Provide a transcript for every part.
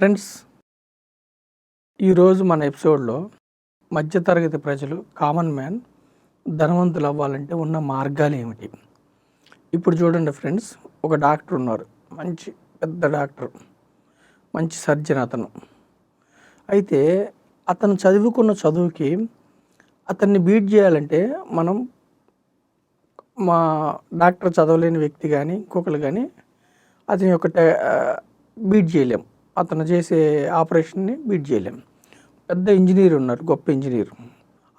Friends ఈరోజు మన ఎపిసోడ్లో మధ్యతరగతి ప్రజలు కామన్ మ్యాన్ ధనవంతులు అవ్వాలంటే ఉన్న మార్గాలు ఏమిటి? ఇప్పుడు చూడండి ఫ్రెండ్స్ ఒక డాక్టర్ ఉన్నారు. మంచి పెద్ద డాక్టర్ మంచి సర్జన్ అతను. అయితే అతను చదువుకున్న చదువుకి అతన్ని బీట్ చేయాలంటే మనం మా డాక్టర్ చదవలేని వ్యక్తి కానీ ఇంకొకరు కానీ అతని యొక్క బీట్ చేయలేం. అతను చేసే ఆపరేషన్ని బీట్ చేయలేం. పెద్ద ఇంజనీర్ ఉన్నారు గొప్ప ఇంజనీర్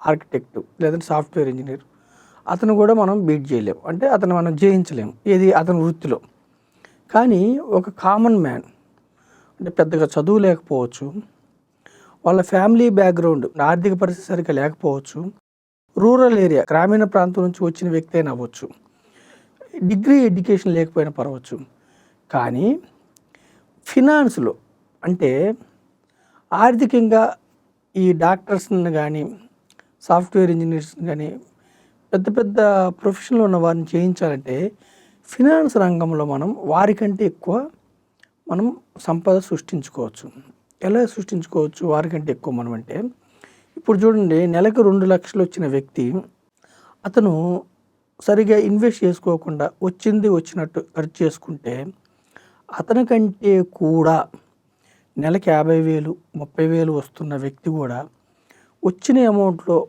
ఆర్కిటెక్ట్ లేదంటే సాఫ్ట్వేర్ ఇంజనీర్. అతను కూడా మనం బీట్ చేయలేం. అంటే అతను మనం జయించలేం ఏది అతని వృత్తిలో. కానీ ఒక కామన్ మ్యాన్ అంటే పెద్దగా చదువు లేకపోవచ్చు వాళ్ళ ఫ్యామిలీ బ్యాక్గ్రౌండ్ ఆర్థిక పరిస్థితి సరిగ్గా లేకపోవచ్చు రూరల్ ఏరియా గ్రామీణ ప్రాంతం నుంచి వచ్చిన వ్యక్తి అయినా అవ్వచ్చు డిగ్రీ ఎడ్యుకేషన్ లేకపోయినా పర్వచ్చు. కానీ ఫినాన్స్లో అంటే ఆర్థికంగా ఈ డాక్టర్స్ని కానీ సాఫ్ట్వేర్ ఇంజనీర్స్ని కానీ పెద్ద పెద్ద ప్రొఫెషన్లో ఉన్న వారిని చేయించాలంటే ఫినాన్స్ రంగంలో మనం వారికంటే ఎక్కువ మనం సంపద సృష్టించుకోవచ్చు. ఎలా సృష్టించుకోవచ్చు? వారికంటే ఎక్కువ మనం అంటే ఇప్పుడు చూడండి నెలకు రెండు లక్షలు వచ్చిన వ్యక్తి అతను సరిగా ఇన్వెస్ట్ చేసుకోకుండా వచ్చింది వచ్చినట్టు ఖర్చు చేసుకుంటే అతనికంటే కూడా నెలకి యాభై వేలు ముప్పై వేలు వస్తున్న వ్యక్తి కూడా వచ్చిన అమౌంట్లో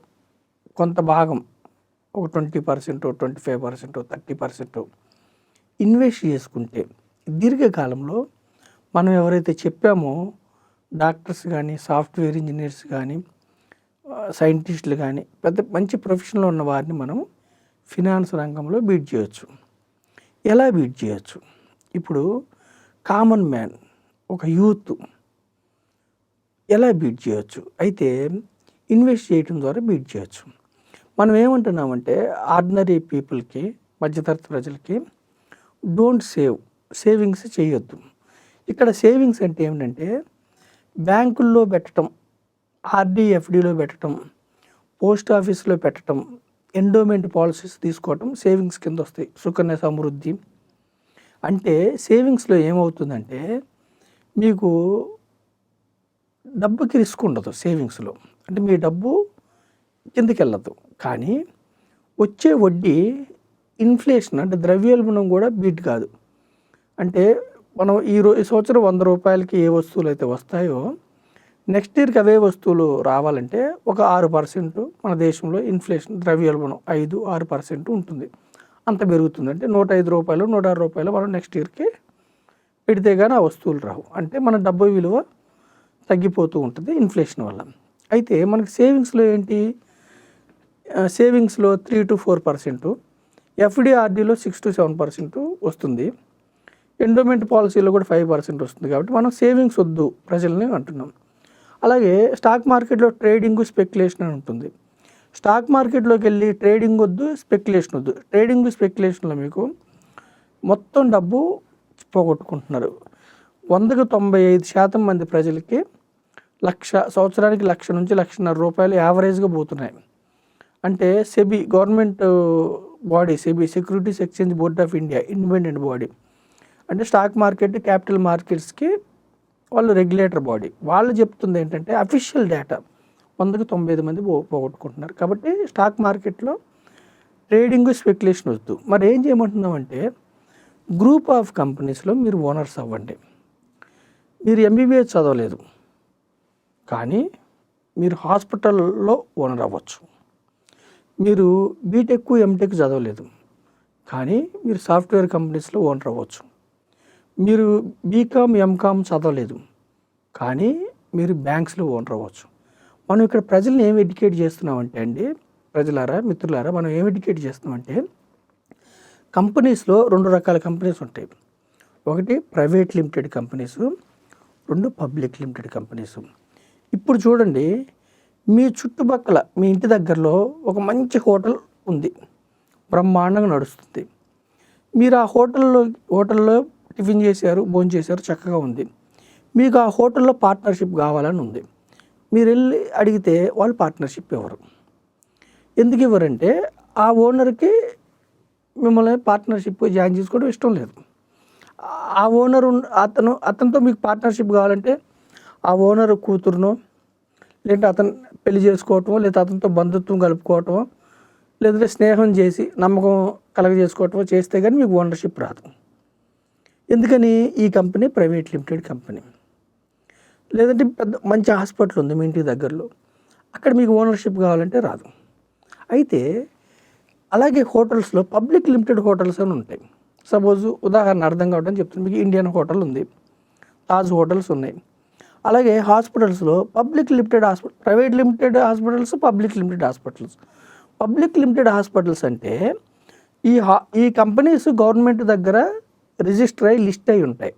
కొంత భాగం ఒక twenty percent twenty five percent thirty percent invest చేసుకుంటే దీర్ఘకాలంలో మనం ఎవరైతే చెప్పామో డాక్టర్స్ కానీ సాఫ్ట్వేర్ ఇంజనీర్స్ కానీ సైంటిస్టులు కానీ పెద్ద మంచి ప్రొఫెషన్లో ఉన్న వారిని మనం ఫినాన్స్ రంగంలో బీట్ చేయొచ్చు. ఎలా బీట్ చేయొచ్చు? ఇప్పుడు కామన్ మ్యాన్ ఒక యూత్ ఎలా బీట్ చేయొచ్చు? అయితే ఇన్వెస్ట్ చేయడం ద్వారా బీట్ చేయొచ్చు. మనం ఏమంటున్నామంటే ఆర్డినరీ పీపుల్కి మధ్యతరగతి ప్రజలకి డోంట్ సేవ్ సేవింగ్స్ చేయొద్దు. ఇక్కడ సేవింగ్స్ అంటే ఏమిటంటే బ్యాంకుల్లో పెట్టడం ఆర్డీ ఎఫ్డీలో పెట్టడం పోస్ట్ ఆఫీస్లో పెట్టడం ఎండోమెంట్ పాలసీస్ తీసుకోవటం సేవింగ్స్ కింద వస్తాయి. సుకన్య సమృద్ధి. అంటే సేవింగ్స్లో ఏమవుతుందంటే మీకు డబ్బుకి రిస్క్ ఉండదు సేవింగ్స్లో. అంటే మీ డబ్బు కిందకి వెళ్ళదు కానీ వచ్చే వడ్డీ ఇన్ఫ్లేషన్ అంటే ద్రవ్యోల్బణం కూడా బీట్ కాదు. అంటే మనం ఈ రో ఈ సంవత్సరం వంద రూపాయలకి ఏ వస్తువులు అయితే వస్తాయో నెక్స్ట్ ఇయర్కి అవే వస్తువులు రావాలంటే ఒక ఆరు పర్సెంట్ మన దేశంలో ఇన్ఫ్లేషన్ ద్రవ్యోల్బణం ఐదు ఆరు పర్సెంట్ ఉంటుంది. అంత పెరుగుతుంది. అంటే నూట ఐదు రూపాయలు నూట ఆరు రూపాయలు మనం నెక్స్ట్ ఇయర్కి పెడితే కానీ ఆ వస్తువులు రావు. అంటే మన డబ్బు విలువ తగ్గిపోతూ ఉంటుంది ఇన్ఫ్లేషన్ వల్ల. అయితే మనకి సేవింగ్స్లో ఏంటి? సేవింగ్స్లో త్రీ టు ఫోర్ పర్సెంట్ ఎఫ్డిఆర్డీలో సిక్స్ టు సెవెన్ పర్సెంట్ వస్తుంది. ఎండోమెంట్ పాలసీలో కూడా ఫైవ్ పర్సెంట్ వస్తుంది కాబట్టి మనం సేవింగ్స్ వద్దు ప్రజల్ని అంటున్నాం. అలాగే స్టాక్ మార్కెట్లో ట్రేడింగ్ స్పెక్యులేషన్ అని ఉంటుంది. స్టాక్ మార్కెట్లోకి వెళ్ళి ట్రేడింగ్ వద్దు స్పెక్యులేషన్ వద్దు. ట్రేడింగ్ స్పెక్యులేషన్లో మీకు మొత్తం డబ్బు పోగొట్టుకుంటున్నారు. వందకు తొంభై ఐదు శాతం మంది ప్రజలకి లక్ష సంవత్సరానికి లక్ష నుంచి లక్షన్నర రూపాయలు యావరేజ్గా పోతున్నాయి. అంటే SEBI government body SEBI securities exchange board of India independent body. అంటే స్టాక్ మార్కెట్ క్యాపిటల్ మార్కెట్స్కి వాళ్ళు రెగ్యులేటర్ బాడీ. వాళ్ళు చెప్తుంది ఏంటంటే అఫీషియల్ డేటా. వందకు తొంభై ఐదు మంది పోగొట్టుకుంటున్నారు. కాబట్టి స్టాక్ మార్కెట్లో ట్రేడింగ్ స్పెక్యులేషన్ వద్దు. మరి ఏం చేయమంటున్నామంటే గ్రూప్ ఆఫ్ కంపెనీస్లో మీరు ఓనర్స్ అవ్వండి. మీరు ఎంబీబీఎస్ చదవలేదు. కానీ మీరు హాస్పిటల్లో ఓనర్ అవ్వచ్చు. మీరు బీటెక్ ఎంటెక్ చదవలేదు. కానీ మీరు సాఫ్ట్వేర్ కంపెనీస్లో ఓనర్ అవ్వచ్చు. మీరు బీకామ్ ఎంకామ్ చదవలేదు. కానీ మీరు బ్యాంక్స్లో ఓనర్ అవ్వచ్చు. మనం ఇక్కడ ప్రజల్ని ఏం ఎడ్యుకేట్ చేస్తున్నామంటే అండి ప్రజలారా మిత్రులారా మనం ఏం ఎడ్యుకేట్ చేస్తున్నామంటే కంపెనీస్లో రెండు రకాల కంపెనీస్ ఉంటాయి. ఒకటి ప్రైవేట్ లిమిటెడ్ కంపెనీస్ రెండు పబ్లిక్ లిమిటెడ్ కంపెనీస్. ఇప్పుడు చూడండి మీ చుట్టుపక్కల మీ ఇంటి దగ్గరలో ఒక మంచి హోటల్ ఉంది. బ్రహ్మాండంగా నడుస్తుంది. మీరు ఆ హోటల్లో హోటల్లో టిఫిన్ చేశారు భోజనం చేశారు చక్కగా ఉంది. మీకు ఆ హోటల్లో పార్ట్నర్షిప్ కావాలని ఉంది. మీరు వెళ్ళి అడిగితే వాళ్ళు పార్ట్నర్షిప్ ఇవ్వరు. ఎందుకు ఇవ్వరంటే ఆ ఓనర్కి మిమ్మల్ని పార్ట్నర్షిప్ జాయిన్ చేసుకోవడం ఇష్టం లేదు. ఆ ఓనర్ అతను అతనితో మీకు పార్ట్నర్షిప్ కావాలంటే ఆ ఓనర్ కూతురునో లేదంటే అతను పెళ్ళి చేసుకోవటమో లేదా అతనితో బంధుత్వం కలుపుకోవటమో లేదంటే స్నేహం చేసి నమ్మకం కలగజేసుకోవటమో చేస్తే కానీ మీకు ఓనర్షిప్ రాదు. ఎందుకని ఈ కంపెనీ ప్రైవేట్ లిమిటెడ్ కంపెనీ? లేదంటే పెద్ద మంచి హాస్పిటల్ ఉంది మీ ఇంటి దగ్గరలో. అక్కడ మీకు ఓనర్షిప్ కావాలంటే రాదు. అయితే అలాగే హోటల్స్లో పబ్లిక్ లిమిటెడ్ హోటల్స్ అని ఉంటాయి. సపోజ్ ఉదాహరణ అర్థం కావడం చెప్తుంది. మీకు ఇండియన్ హోటల్ ఉంది. తాజ్ హోటల్స్ ఉన్నాయి. అలాగే హాస్పిటల్స్లో public limited hospital private limited hospitals public limited hospitals. Public limited hospitals అంటే ఈ హా ఈ కంపెనీస్ గవర్నమెంట్ దగ్గర రిజిస్టర్ అయ్యి లిస్ట్ అయి ఉంటాయి.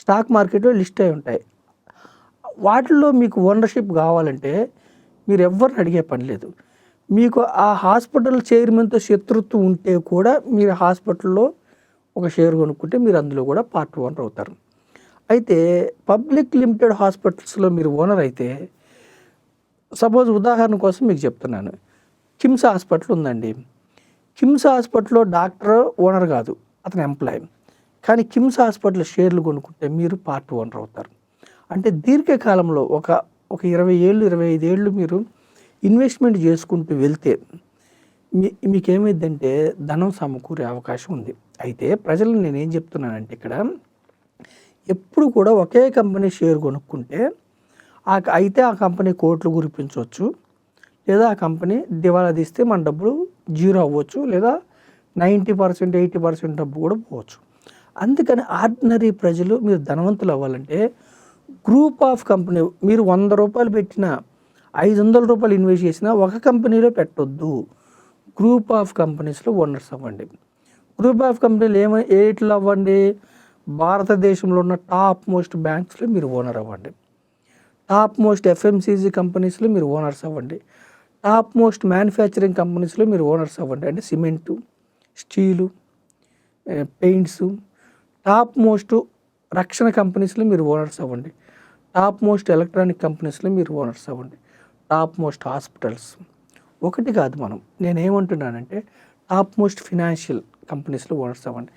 స్టాక్ మార్కెట్లో లిస్ట్ అయి ఉంటాయి. వాటిల్లో మీకు ఓనర్షిప్ కావాలంటే మీరు ఎవరిని అడిగే పని లేదు. మీకు ఆ హాస్పిటల్ చైర్మన్తో శత్రుత్వం ఉంటే కూడా మీరు హాస్పిటల్లో ఒక షేర్ కొనుక్కుంటే మీరు అందులో కూడా పార్ట్ ఓనర్ అవుతారు. అయితే పబ్లిక్ లిమిటెడ్ హాస్పిటల్స్లో మీరు ఓనర్ అయితే సపోజ్ ఉదాహరణ కోసం మీకు చెప్తున్నాను. కిమ్స్ హాస్పిటల్ ఉందండి. కిమ్స్ హాస్పిటల్లో డాక్టర్ ఓనర్ కాదు అతను ఎంప్లాయ్. కానీ కిమ్స్ హాస్పిటల్ షేర్లు కొనుక్కుంటే మీరు పార్ట్ ఓనర్ అవుతారు. అంటే దీర్ఘకాలంలో ఒక ఒక ఇరవై ఏళ్ళు ఇరవై ఐదు ఏళ్ళు మీరు ఇన్వెస్ట్మెంట్ చేసుకుంటూ వెళ్తే మీ మీకేమైందంటే ధనం సమకూరే అవకాశం ఉంది. అయితే ప్రజలు నేనేం చెప్తున్నానంటే ఇక్కడ ఎప్పుడు కూడా ఒకే కంపెనీ షేర్ కొనుక్కుంటే ఆ అయితే ఆ కంపెనీ కోట్లు గురిపించవచ్చు లేదా ఆ కంపెనీ దివాలా తీస్తే మన డబ్బులు జీరో అవ్వచ్చు లేదా నైంటీ పర్సెంట్ ఎయిటీ పర్సెంట్ డబ్బు కూడా పోవచ్చు. అందుకని ఆర్డినరీ ప్రజలు మీరు ధనవంతులు అవ్వాలంటే గ్రూప్ ఆఫ్ కంపెనీ మీరు వంద రూపాయలు పెట్టిన ఐదు వందల రూపాయలు ఇన్వెస్ట్ చేసినా ఒక కంపెనీలో పెట్టొద్దు. గ్రూప్ ఆఫ్ కంపెనీస్లో ఓనర్స్ అవ్వండి. గ్రూప్ ఆఫ్ కంపెనీలు ఏమో ఏట్లో అవ్వండి. భారతదేశంలో ఉన్న టాప్ మోస్ట్ బ్యాంక్స్లో మీరు ఓనర్ అవ్వండి. టాప్ మోస్ట్ ఎఫ్ఎంసీజీ కంపెనీస్లో మీరు ఓనర్స్ అవ్వండి. టాప్ మోస్ట్ మ్యానుఫ్యాక్చరింగ్ కంపెనీస్లో మీరు ఓనర్స్ అవ్వండి. అంటే cement steel paints top most రక్షణ కంపెనీస్లో మీరు ఓనర్స్ అవ్వండి. టాప్ మోస్ట్ ఎలక్ట్రానిక్ కంపెనీస్లో మీరు ఓనర్స్ అవ్వండి. టాప్ మోస్ట్ హాస్పిటల్స్ ఒకటి కాదు మనం. నేనేమంటున్నానంటే టాప్ మోస్ట్ ఫినాన్షియల్ కంపెనీస్లో ఓనర్స్ అవ్వండి.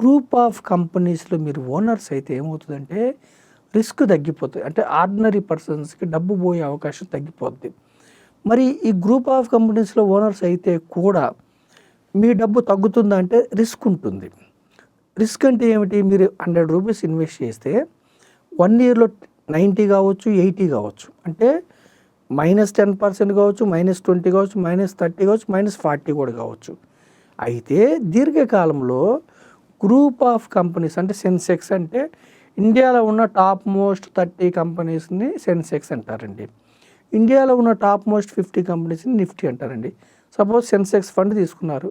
గ్రూప్ ఆఫ్ కంపెనీస్లో మీరు ఓనర్స్ అయితే ఏమవుతుందంటే రిస్క్ తగ్గిపోతుంది. అంటే ఆర్డినరీ పర్సన్స్కి డబ్బు పోయే అవకాశం తగ్గిపోద్ది. మరి ఈ గ్రూప్ ఆఫ్ కంపెనీస్లో ఓనర్స్ అయితే కూడా మీ డబ్బు తగ్గుతుందంటే రిస్క్ ఉంటుంది. రిస్క్ అంటే ఏమిటి? మీరు హండ్రెడ్ రూపీస్ ఇన్వెస్ట్ చేస్తే వన్ ఇయర్లో నైంటీ కావచ్చు ఎయిటీ కావచ్చు. అంటే మైనస్ టెన్ పర్సెంట్ కావచ్చు మైనస్ ట్వంటీ కావచ్చు మైనస్ థర్టీ కావచ్చు మైనస్ ఫార్టీ కూడా కావచ్చు. అయితే దీర్ఘకాలంలో గ్రూప్ ఆఫ్ కంపెనీస్ అంటే సెన్సెక్స్ అంటే ఇండియాలో ఉన్న టాప్ మోస్ట్ థర్టీ కంపెనీస్ని సెన్సెక్స్ అంటారండి. ఇండియాలో ఉన్న టాప్ మోస్ట్ ఫిఫ్టీ కంపెనీస్ని నిఫ్టీ అంటారండి. సపోజ్ సెన్సెక్స్ ఫండ్ తీసుకున్నారు.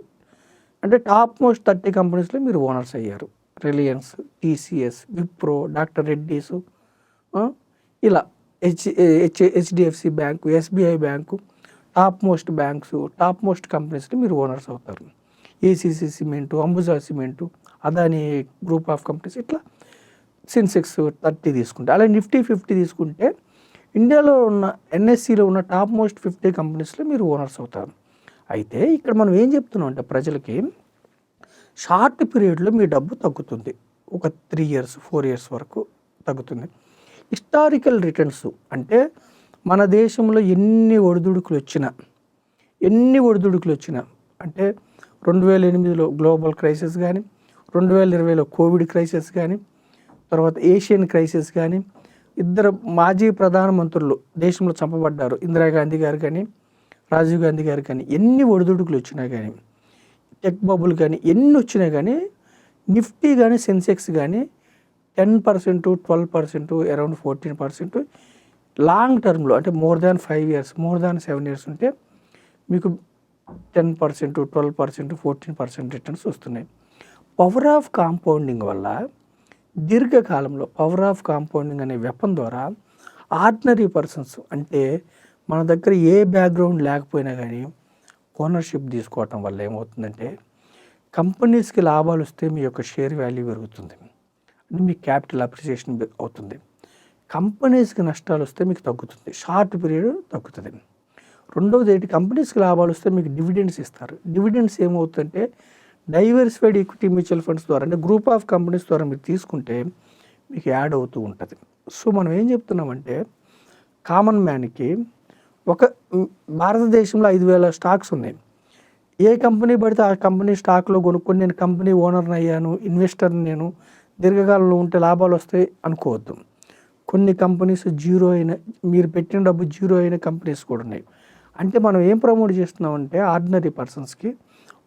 అంటే టాప్ మోస్ట్ థర్టీ కంపెనీస్లో మీరు ఓనర్స్ అయ్యారు. Reliance TCS Wipro doctor Reddy's ఇలా H H HDFC bank SBI bank top most banks top most కంపెనీస్లో మీరు ఓనర్స్ అవుతారు. ACC cement Ambuja cement Adani group of companies ఇట్లా సెన్సెక్స్ థర్టీ తీసుకుంటే అలాగే నిఫ్టీ ఫిఫ్టీ తీసుకుంటే ఇండియాలో ఉన్న ఎన్ఎస్సిలో ఉన్న టాప్ మోస్ట్ ఫిఫ్టీ కంపెనీస్లో మీరు ఓనర్స్ అవుతారు. అయితే ఇక్కడ మనం ఏం చెప్తున్నాం అంటే ప్రజలకి షార్ట్ పీరియడ్లో మీ డబ్బు తగ్గుతుంది. ఒక త్రీ ఇయర్స్ ఫోర్ ఇయర్స్ వరకు తగ్గుతుంది. హిస్టారికల్ రిటర్న్స్ అంటే మన దేశంలో ఎన్ని ఒడిదుడుకులు వచ్చినా ఎన్ని ఒడిదుడుకులు వచ్చినా అంటే రెండు వేల ఎనిమిదిలో గ్లోబల్ క్రైసిస్ కానీ రెండు వేల ఇరవైలో కోవిడ్ క్రైసిస్ కానీ తర్వాత ఏషియన్ క్రైసిస్ కానీ ఇద్దరు మాజీ ప్రధానమంత్రులు దేశంలో చంపబడ్డారు. ఇందిరాగాంధీ గారు కానీ రాజీవ్ గాంధీ గారు కానీ ఎన్ని ఒడిదుడుకులు వచ్చినా కానీ టెక్ బబుల్ కానీ ఎన్ని వచ్చినా కానీ నిఫ్టీ కానీ సెన్సెక్స్ కానీ ten percent twelve percent around fourteen percent long టర్మ్లో అంటే more than five years more than seven years ఉంటే మీకు ten percent twelve percent fourteen percent returns వస్తున్నాయి. పవర్ ఆఫ్ కాంపౌండింగ్ వల్ల దీర్ఘకాలంలో పవర్ ఆఫ్ కాంపౌండింగ్ అనే వెపన్ ద్వారా ఆర్డినరీ పర్సన్స్ అంటే మన దగ్గర ఏ బ్యాక్గ్రౌండ్ లేకపోయినా కానీ ఓనర్షిప్ తీసుకోవటం వల్ల ఏమవుతుందంటే కంపెనీస్కి లాభాలు వస్తే మీ యొక్క షేర్ వాల్యూ పెరుగుతుంది. అంటే మీ క్యాపిటల్ అప్రిసియేషన్ అవుతుంది. కంపెనీస్కి నష్టాలు వస్తే మీకు తగ్గుతుంది. షార్ట్ పీరియడ్ తగ్గుతుంది. రెండవది ఏంటి? కంపెనీస్కి లాభాలు వస్తే మీకు డివిడెండ్స్ ఇస్తారు. డివిడెండ్స్ ఏమవుతుందంటే డైవర్సిఫైడ్ ఈక్విటీ మ్యూచువల్ ఫండ్స్ ద్వారా అంటే గ్రూప్ ఆఫ్ కంపెనీస్ ద్వారా మీరు తీసుకుంటే మీకు యాడ్ అవుతూ ఉంటుంది. సో మనం ఏం చెప్తున్నామంటే కామన్ మ్యాన్కి ఒక భారతదేశంలో ఐదు వేల స్టాక్స్ ఉన్నాయి. ఏ కంపెనీ పడితే ఆ కంపెనీ స్టాక్లో కొనుక్కొని నేను కంపెనీ ఓనర్ని అయ్యాను ఇన్వెస్టర్ని నేను దీర్ఘకాలంలో ఉంటే లాభాలు వస్తాయి అనుకోవద్దు. కొన్ని కంపెనీస్ జీరో అయిన మీరు పెట్టిన డబ్బు జీరో అయిన కంపెనీస్ కూడా ఉన్నాయి. అంటే మనం ఏం ప్రమోట్ చేస్తున్నామంటే ఆర్డినరీ పర్సన్స్కి.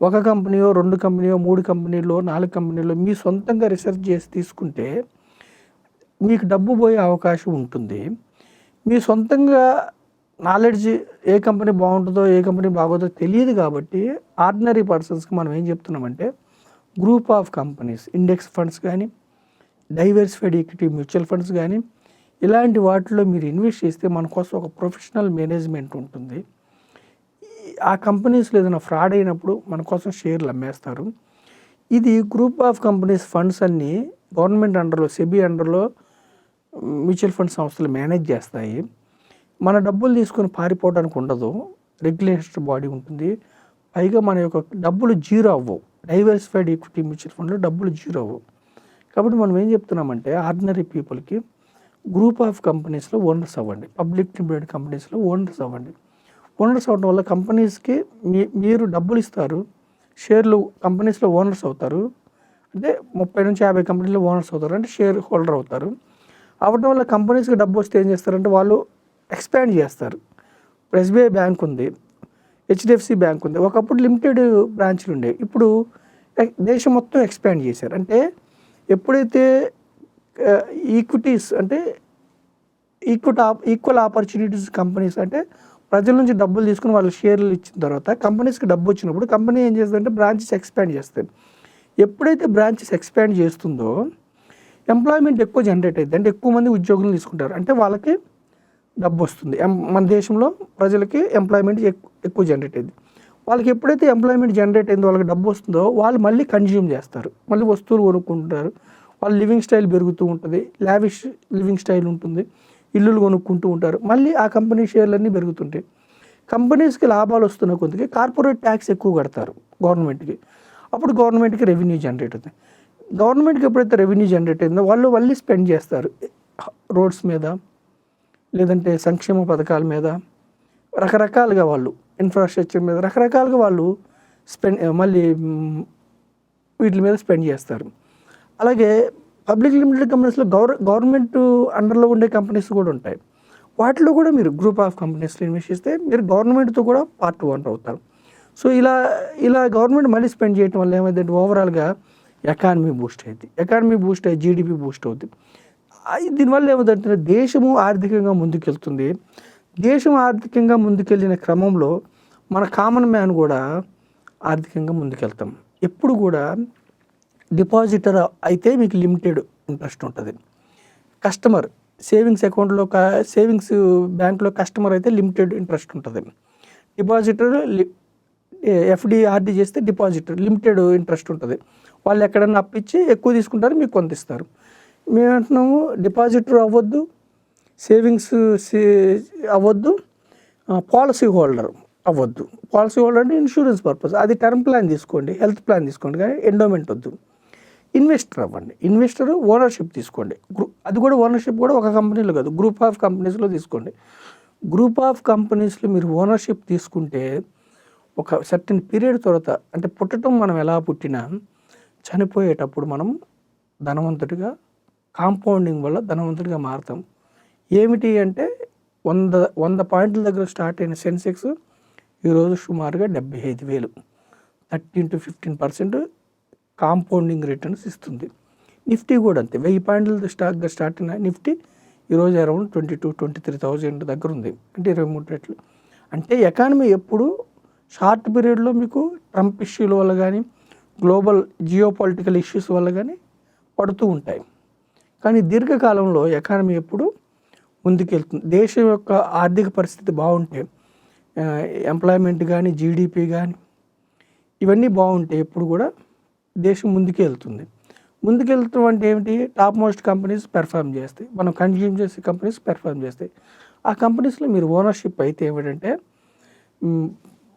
ఒక కంపెనీయో రెండు కంపెనీయో మూడు కంపెనీలో నాలుగు కంపెనీలో మీ సొంతంగా రీసెర్చ్ చేసి తీసుకుంటే మీకు డబ్బు పోయే అవకాశం ఉంటుంది. మీ సొంతంగా నాలెడ్జ్ ఏ కంపెనీ బాగుంటుందో ఏ కంపెనీ బాగోదో తెలియదు కాబట్టి ఆర్డినరీ పర్సన్స్కి మనం ఏం చెప్తున్నామంటే group of companies index funds కానీ డైవర్సిఫైడ్ ఈక్విటీ మ్యూచువల్ ఫండ్స్ కానీ ఇలాంటి వాటిలో మీరు ఇన్వెస్ట్ చేస్తే మన కోసం ఒక ప్రొఫెషనల్ మేనేజ్మెంట్ ఉంటుంది. ఆ కంపెనీస్లో ఏదైనా ఫ్రాడ్ అయినప్పుడు మన కోసం షేర్లు అమ్మేస్తారు. ఇది గ్రూప్ ఆఫ్ కంపెనీస్ ఫండ్స్ అన్నీ గవర్నమెంట్ అండర్లో సెబీ అండర్లో మ్యూచువల్ ఫండ్ సంస్థలు మేనేజ్ చేస్తాయి. మన డబ్బులు తీసుకొని పారిపోవడానికి ఉండదు. రెగ్యులేషన్ బాడీ ఉంటుంది. పైగా మన యొక్క డబ్బులు జీరో అవ్వవు. డైవర్సిఫైడ్ ఈక్విటీ మ్యూచువల్ ఫండ్లో డబ్బులు జీరో అవ్వవు. కాబట్టి మనం ఏం చెప్తున్నామంటే ఆర్డినరీ పీపుల్కి గ్రూప్ ఆఫ్ కంపెనీస్లో ఓనర్స్ అవ్వండి. పబ్లిక్ లిమిటెడ్ కంపెనీస్లో ఓనర్స్ అవ్వండి. ఓనర్స్ అవ్వడం వల్ల కంపెనీస్కి మీ మీరు డబ్బులు ఇస్తారు షేర్లు కంపెనీస్లో ఓనర్స్ అవుతారు. అంటే ముప్పై నుంచి యాభై కంపెనీలో ఓనర్స్ అవుతారు. అంటే షేర్ హోల్డర్ అవుతారు. అవ్వడం వల్ల కంపెనీస్కి డబ్బు వస్తే ఏం చేస్తారంటే వాళ్ళు ఎక్స్పాండ్ చేస్తారు. ఇప్పుడు ఎస్బీఐ బ్యాంక్ ఉంది. హెచ్డిఎఫ్సి బ్యాంక్ ఉంది. ఒకప్పుడు లిమిటెడ్ బ్రాంచ్లు ఉండేవి ఇప్పుడు దేశం మొత్తం ఎక్స్పాండ్ చేశారు. అంటే ఎప్పుడైతే ఈక్విటీస్ అంటే ఈక్విట్ ఈక్వల్ ఆపర్చునిటీస్ కంపెనీస్ అంటే ప్రజల నుంచి డబ్బులు తీసుకుని వాళ్ళు షేర్లు ఇచ్చిన తర్వాత కంపెనీస్కి డబ్బు వచ్చినప్పుడు కంపెనీ ఏం చేస్తుందంటే బ్రాంచెస్ ఎక్స్పాండ్ చేస్తుంది. ఎప్పుడైతే బ్రాంచెస్ ఎక్స్పాండ్ చేస్తుందో ఎంప్లాయ్మెంట్ ఎక్కువ జనరేట్ అవుతుంది అంటే ఎక్కువ మంది ఉద్యోగులు తీసుకుంటారు. అంటే వాళ్ళకి డబ్బు వస్తుంది. మన దేశంలో ప్రజలకి ఎంప్లాయ్మెంట్ ఎక్కువ జనరేట్ అయింది వాళ్ళకి ఎప్పుడైతే ఎంప్లాయ్మెంట్ జనరేట్ అయిందో వాళ్ళకి డబ్బు వస్తుందో వాళ్ళు మళ్ళీ కన్జ్యూమ్ చేస్తారు. మళ్ళీ వస్తువులు కొనుక్కుంటారు. వాళ్ళ లివింగ్ స్టైల్ పెరుగుతూ ఉంటుంది. లావిష్ లివింగ్ స్టైల్ ఉంటుంది. ఇల్లులు కొనుక్కుంటూ ఉంటారు. మళ్ళీ ఆ కంపెనీ షేర్లన్నీ పెరుగుతుంటాయి. కంపెనీస్కి లాభాలు వస్తున్న కొద్దికి కార్పొరేట్ ట్యాక్స్ ఎక్కువ కడతారు గవర్నమెంట్కి. అప్పుడు గవర్నమెంట్కి రెవెన్యూ జనరేట్ అవుతుంది. గవర్నమెంట్కి ఎప్పుడైతే రెవెన్యూ జనరేట్ అయిందో వాళ్ళు మళ్ళీ స్పెండ్ చేస్తారు. రోడ్స్ మీద లేదంటే సంక్షేమ పథకాల మీద రకరకాలుగా వాళ్ళు ఇన్ఫ్రాస్ట్రక్చర్ మీద రకరకాలుగా వాళ్ళు స్పెండ్ మళ్ళీ వీటి మీద స్పెండ్ చేస్తారు. అలాగే పబ్లిక్ లిమిటెడ్ కంపెనీస్లో గవర్ గవర్నమెంట్ అండర్లో ఉండే కంపెనీస్ కూడా ఉంటాయి. వాటిలో కూడా మీరు గ్రూప్ ఆఫ్ కంపెనీస్లో ఇన్వెస్ట్ చేస్తే మీరు గవర్నమెంట్తో కూడా పార్ట్ ఓనర్ అవుతారు. సో ఇలా ఇలా గవర్నమెంట్ మళ్ళీ స్పెండ్ చేయడం వల్ల ఏమైందంటే ఓవరాల్గా ఎకానమీ బూస్ట్ అయింది. ఎకానమీ బూస్ట్ అయ్యి జీడిపి బూస్ట్ అవుతుంది దీనివల్ల ఏమవుతుందంటే దేశము ఆర్థికంగా ముందుకెళ్తుంది. దేశం ఆర్థికంగా ముందుకెళ్ళిన క్రమంలో మన కామన్ మ్యాన్ కూడా ఆర్థికంగా ముందుకెళ్తాం. ఎప్పుడు కూడా డిపాజిటర్ అయితే మీకు లిమిటెడ్ ఇంట్రెస్ట్ ఉంటుంది. కస్టమర్ సేవింగ్స్ అకౌంట్లో సేవింగ్స్ బ్యాంక్లో కస్టమర్ అయితే లిమిటెడ్ ఇంట్రెస్ట్ ఉంటుంది. డిపాజిటర్ ఎఫ్డి ఆర్డీ చేస్తే డిపాజిటర్ లిమిటెడ్ ఇంట్రెస్ట్ ఉంటుంది. వాళ్ళు ఎక్కడన్నా అప్పిచ్చి ఎక్కువ తీసుకుంటారు మీకు కొంత ఇస్తారు. మేము అంటున్నాము డిపాజిటర్ అవ్వద్దు సేవింగ్స్ అవ్వద్దు పాలసీ హోల్డర్ అవ్వద్దు. పాలసీ హోల్డర్ అంటే ఇన్సూరెన్స్ పర్పస్. అది టర్మ్ ప్లాన్ తీసుకోండి హెల్త్ ప్లాన్ తీసుకోండి కానీ ఎండోమెంట్ వద్దు. ఇన్వెస్టర్ అవ్వండి. ఇన్వెస్టర్ ఓనర్షిప్ తీసుకోండి. గ్రూ అది కూడా ఓనర్షిప్ కూడా ఒక కంపెనీలో కాదు. గ్రూప్ ఆఫ్ కంపెనీస్లో తీసుకోండి. గ్రూప్ ఆఫ్ కంపెనీస్లో మీరు ఓనర్షిప్ తీసుకుంటే ఒక సర్టన్ పీరియడ్ తర్వాత అంటే పుట్టడం మనం ఎలా పుట్టినా చనిపోయేటప్పుడు మనం ధనవంతుడిగా కాంపౌండింగ్ వల్ల ధనవంతుడిగా మారుతాం. ఏమిటి అంటే వంద వంద పాయింట్ల దగ్గర స్టార్ట్ అయిన సెన్సెక్స్ ఈరోజు సుమారుగా డెబ్బై ఐదు వేలు. Thirteen to fifteen percent compounding returns ఇస్తుంది. నిఫ్టీ కూడా అంతే. వెయ్యి పాయింట్ల స్టాక్గా స్టార్ట్ అయిన నిఫ్టీ ఈరోజు around twenty two twenty three thousand దగ్గర ఉంది. అంటే ఇరవై మూడు రెట్లు. అంటే ఎకానమీ ఎప్పుడు షార్ట్ పీరియడ్లో మీకు ట్రంప్ ఇష్యూల వల్ల కానీ గ్లోబల్ జియో పొలిటికల్ ఇష్యూస్ వల్ల కానీ పడుతూ ఉంటాయి. కానీ దీర్ఘకాలంలో ఎకానమీ ఎప్పుడు ముందుకెళ్తుంది. దేశం యొక్క ఆర్థిక పరిస్థితి బాగుంటే ఎంప్లాయ్మెంట్ కానీ జీడిపి కానీ ఇవన్నీ బాగుంటే ఎప్పుడు కూడా దేశం ముందుకెళ్తుంది. ముందుకెళ్తాం అంటే ఏమిటి? టాప్ మోస్ట్ కంపెనీస్ పెర్ఫామ్ చేస్తాయి మనం కన్జ్యూమ్ చేసే కంపెనీస్ పెర్ఫామ్ చేస్తాయి ఆ కంపెనీస్లో మీరు ఓనర్షిప్ అయితే ఏమిటంటే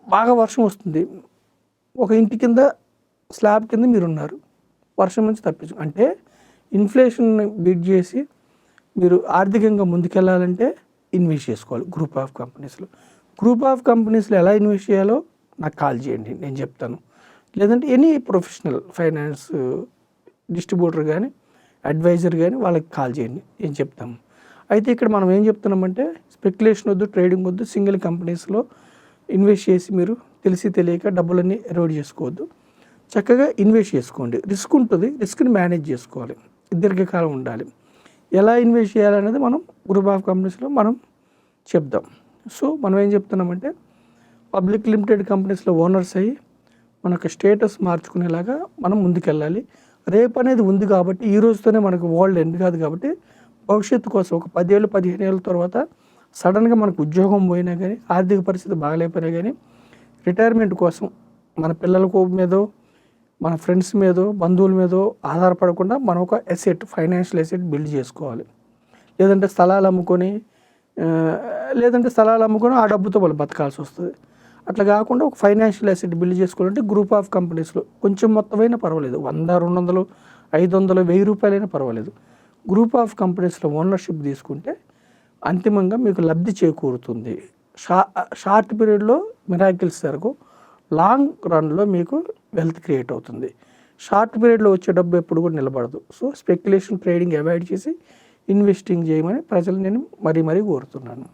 బాగా వర్షం వస్తుంది. ఒక ఇంటి కింద స్లాబ్ కింద మీరు ఉన్నారు వర్షం నుంచి తప్పించు అంటే ఇన్ఫ్లేషన్ బీట్ చేసి మీరు ఆర్థికంగా ముందుకెళ్ళాలంటే ఇన్వెస్ట్ చేసుకోవాలి గ్రూప్ ఆఫ్ కంపెనీస్లో గ్రూప్ ఆఫ్ కంపెనీస్లో ఎలా ఇన్వెస్ట్ చేయాలో నాకు కాల్ చేయండి నేను చెప్తాను. లేదంటే any professional finance uh, distributor కానీ అడ్వైజర్ కానీ వాళ్ళకి కాల్ చేయండి. ఏం చెప్తాము? అయితే ఇక్కడ మనం ఏం చెప్తున్నామంటే స్పెక్యులేషన్ వద్దు ట్రేడింగ్ వద్దు సింగిల్ కంపెనీస్లో ఇన్వెస్ట్ చేసి మీరు తెలిసి తెలియక డబ్బులన్నీ ఎరోడ్ చేసుకోవద్దు. చక్కగా ఇన్వెస్ట్ చేసుకోండి. రిస్క్ ఉంటుంది రిస్క్ని మేనేజ్ చేసుకోవాలి. దీర్ఘకాలం ఉండాలి. ఎలా ఇన్వెస్ట్ చేయాలనేది మనం గ్రూప్ ఆఫ్ కంపెనీస్లో మనం చెప్దాం. సో మనం ఏం చెప్తున్నామంటే పబ్లిక్ లిమిటెడ్ కంపెనీస్లో ఓనర్స్ అయ్యి మన యొక్క స్టేటస్ మార్చుకునేలాగా మనం ముందుకెళ్ళాలి. రేపు అనేది ఉంది కాబట్టి ఈ రోజుతోనే మనకు వరల్డ్ ఎండ్ కాదు కాబట్టి భవిష్యత్తు కోసం ఒక పదేళ్ళు పదిహేను ఏళ్ళ తర్వాత సడన్గా మనకు ఉద్యోగం పోయినా కానీ ఆర్థిక పరిస్థితి బాగలేకపోయినా కానీ రిటైర్మెంట్ కోసం మన పిల్లల మీదో మన ఫ్రెండ్స్ మీదో బంధువుల మీదో ఆధారపడకుండా మనం ఒక ఎసెట్ ఫైనాన్షియల్ ఎసెట్ బిల్డ్ చేసుకోవాలి. లేదంటే స్థలాలు అమ్ముకొని లేదంటే స్థలాలు అమ్ముకొని ఆ డబ్బుతో వాళ్ళు బతకాల్సి వస్తుంది. అట్లా కాకుండా ఒక ఫైనాన్షియల్ అసెట్ బిల్డ్ చేసుకోవాలంటే గ్రూప్ ఆఫ్ కంపెనీస్లో కొంచెం మొత్తమైనా పర్వాలేదు. వంద రెండు వందలు ఐదు వందలు వెయ్యి రూపాయలైనా పర్వాలేదు. గ్రూప్ ఆఫ్ కంపెనీస్లో ఓనర్షిప్ తీసుకుంటే అంతిమంగా మీకు లబ్ధి చేకూరుతుంది. షా షార్ట్ పీరియడ్లో మిరాకిల్స్ జరగవు లాంగ్ రన్లో మీకు వెల్త్ క్రియేట్ అవుతుంది. షార్ట్ పీరియడ్లో వచ్చే డబ్బు ఎప్పుడు కూడా నిలబడదు. సో స్పెక్యులేషన్ ట్రేడింగ్ అవాయిడ్ చేసి ఇన్వెస్టింగ్ చేయమని ప్రజలు నేను మరీ మరీ కోరుతున్నాను.